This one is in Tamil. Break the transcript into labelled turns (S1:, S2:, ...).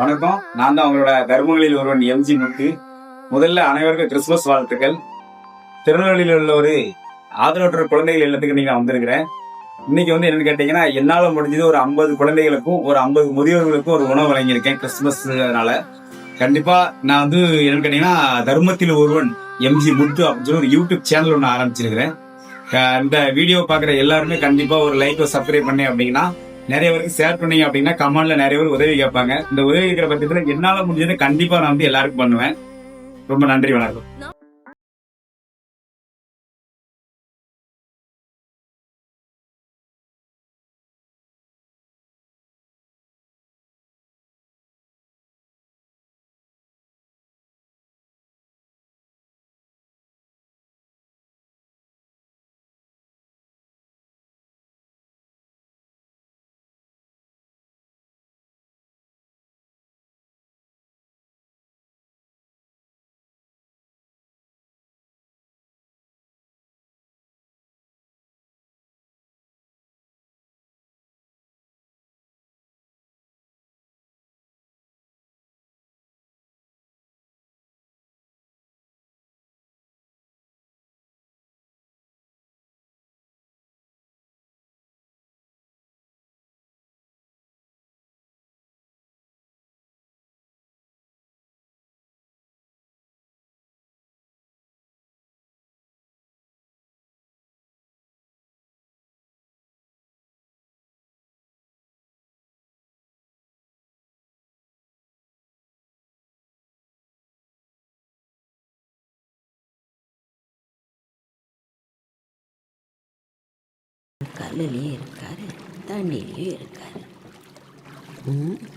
S1: வணக்கம். நான் தான் உங்களோட தர்மங்களில் ஒருவன் எம்ஜி முத்து. முதல்ல அனைவருக்கும் கிறிஸ்துமஸ் வாழ்த்துக்கள். திருநெல்வேலியில் உள்ள ஒரு ஆதரவற்ற குழந்தைகள் இல்லத்துக்கு நீங்க வந்திருக்கிறேன். இன்னைக்கு வந்து என்னன்னு கேட்டீங்கன்னா என்னால முடிஞ்சது ஒரு ஐம்பது குழந்தைகளுக்கும் ஒரு ஐம்பது முதியோர்களுக்கும் ஒரு உணவு வழங்கியிருக்கேன் கிறிஸ்துமஸ்னால. கண்டிப்பா நான் வந்து என்னன்னு கேட்டீங்கன்னா தர்மத்தில் ஒருவன் எம்ஜி முத்து அப்படின்னு சொல்லி ஒரு யூடியூப் சேனல் ஒன்று ஆரம்பிச்சிருக்கிறேன். இந்த வீடியோ பார்க்குற எல்லாருமே கண்டிப்பா ஒரு லைக்கை சப்ஸ்கிரைப் பண்ணி அப்படின்னா நிறைய பேருக்கு ஷேர் பண்ணீங்க அப்படின்னா கமெண்ட்ல நிறைய பேர் உதவி கேட்பாங்க. இந்த உதவி கேட்கிற பட்சத்துல என்னால முடிஞ்சது கண்டிப்பா நான் வந்து எல்லாருக்கும் பண்ணுவேன். ரொம்ப நன்றி வணக்கம்.
S2: கல்லுலேயும் இருக்காரு. தண்ணிலையும் இருக்காரு. ம்?